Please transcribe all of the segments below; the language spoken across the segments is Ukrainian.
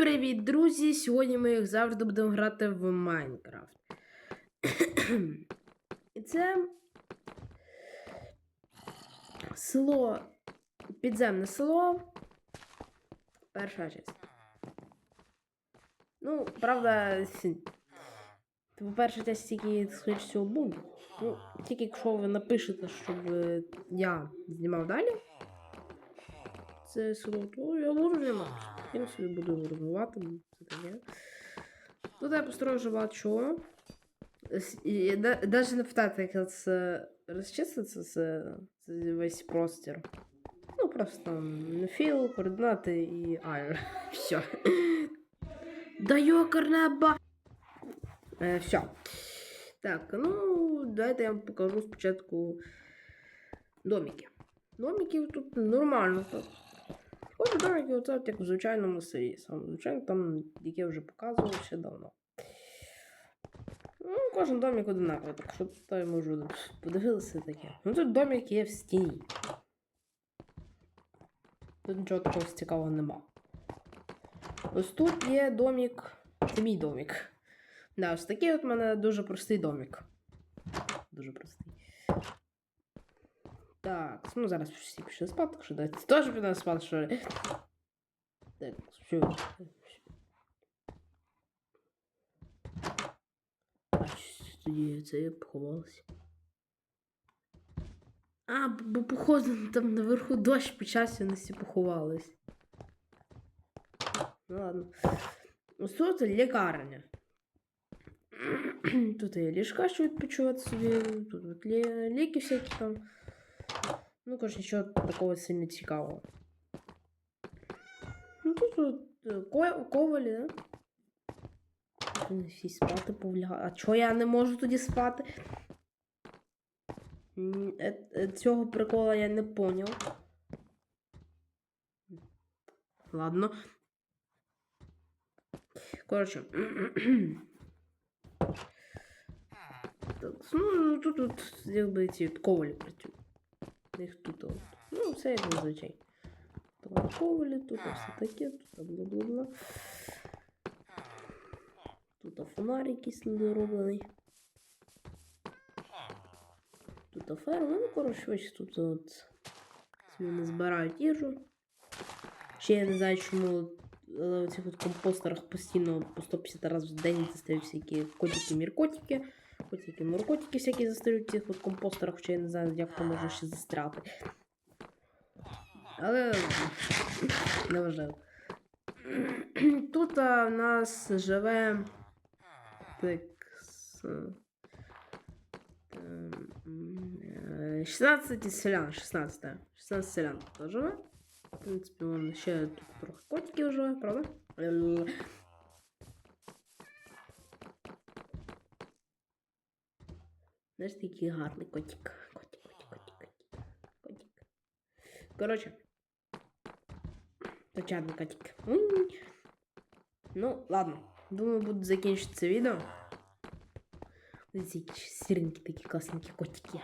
привіт, друзі! Сьогодні ми, як завжди, будемо грати в Майнкрафт. І це село, підземне село. Перша частина. Ну, правда, типу, перша часть тільки, скоріше всього, буде. Ну, тільки якщо ви напишете, щоб я знімав далі. Це село, я можу знімати. Я собі буду розвивати, це таке. Тут я построю багато чого. І навіть не питати, як це розчиститься, це, це весь простір. Ну, просто там філ, координати і айр. Все. Да йокарна ба. Е, все. Так, ну, давайте я вам покажу спочатку домики. Домиків тут нормально так. Ось домики, оце як в звичайному селі. Саме звичайно, там, яке вже показував ще давно. Ну, кожен домик одинаковий, так що тут можу подивитися таке. Ну тут домик є в стіні. Тут нічого такого цікавого нема. Ось тут є домик. Це мій домик. Да, ось такий от у мене дуже простий домик. Дуже простий. Так, ну зараз всі пішли спати, так що давайте теж підемо спати, що ли. Так, що? А що тоді це я поховалася? А, бо походу там наверху дощ почався, вони всі поховались. Ну ладно. Ось тут лікарня. Тут є ліжка, що відпочивати собі, тут от лі... ліки всякі там. Ну, коротше, нічого такого сильно цікавого. Ну, тут от, е, ко... ковалі, да? Всі спати повлягають. А чого я не можу тоді спати? Е- е, Цього прикола я не поняв. Ладно. Коротше. Так, ну, тут, тут якби ці ковалі працюють. Їх тут от. Ну, все як зазвичай. Там ковалі, тут все таке, тут бла-бла-бла. Тут фонарик якийсь недороблений. Тут ферма, ну, коротше, ось тут от собі не збирають їжу. Ще я не знаю, чому але в цих от компостерах постійно по 150 разів в день застають всякі котики Міркотики Котики муркотики всякі застають в цих от компостерах, хоча я не знаю, як то може ще застряти. Але не. Тут а, в нас живе так, с, ем, е, 16 селян, 16, так. 16 селян тут живе. В принципі, вон ще тут трохи котиків живе, правда? Знаєш, такий гарний котик. Котик, котик, котик, котик. Котик. Коротше. Точадний котик. Ну, ладно. Думаю, буду закінчити це відео. Ось які сіренькі такі класненькі котики.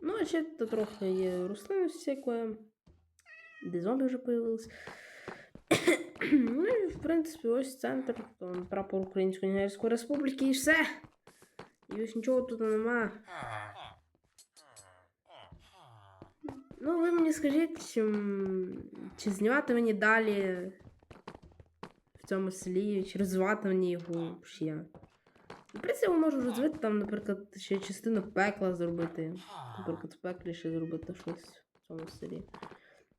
Ну, а ще тут трохи є рослин всякої. Де зомбі вже появились. ну і в принципі ось центр, там прапор Української Нігерської Республіки і все. І ось нічого тут нема. Ну, ви мені скажіть, чи, чи знімати мені далі в цьому селі, чи розвивати мені його ще. В принципі, я можу розвити там, наприклад, ще частину пекла зробити. Наприклад, в пеклі ще зробити щось в цьому селі.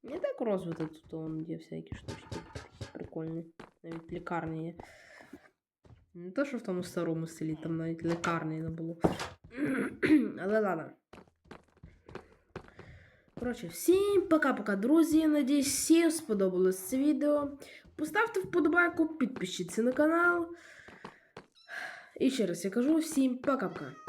Не так розвити тут є всякі штучки такі прикольні. Навіть лікарні є. Не то, що в тому старому селі, там навіть лікарні не було. Але ладно. Коротше, всім пока-пока, друзі. Надіюсь, всім сподобалось це відео. Поставте вподобайку, підпишіться на канал. І ще раз я кажу всім пока-пока.